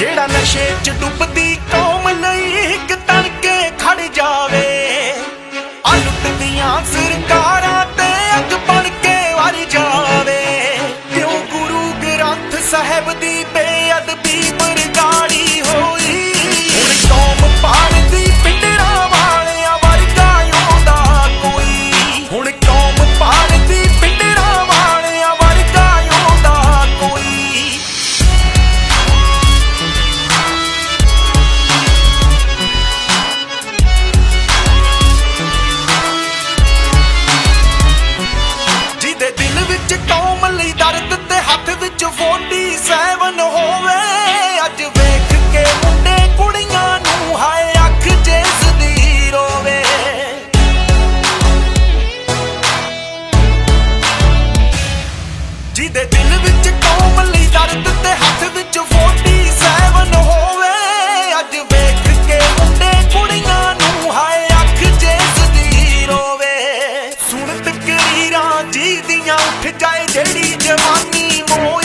ਜਿਹੜਾ ਨਸ਼ੇ 'ਚ ਡੁੱਬਦੀ ਕੌਮ ਲਈ ਇੱਕ ਤੜਕੇ ਖੜ ਜਾਵੇ। ਆ ਲੁੱਟਦੀਆਂ ਸਰਕਾਰਾਂ ਤੇ ਅੱਗ ਬਣ ਕੇ ਵਰ ਜਾਵੇ। ਕਿਉਂ ਗੁਰੂ ਗ੍ਰੰਥ ਸਾਹਿਬ ਦੀ ਜਾਏ ਜਿਹੜੀ ਜਵਾਨੀ ਮੋਏ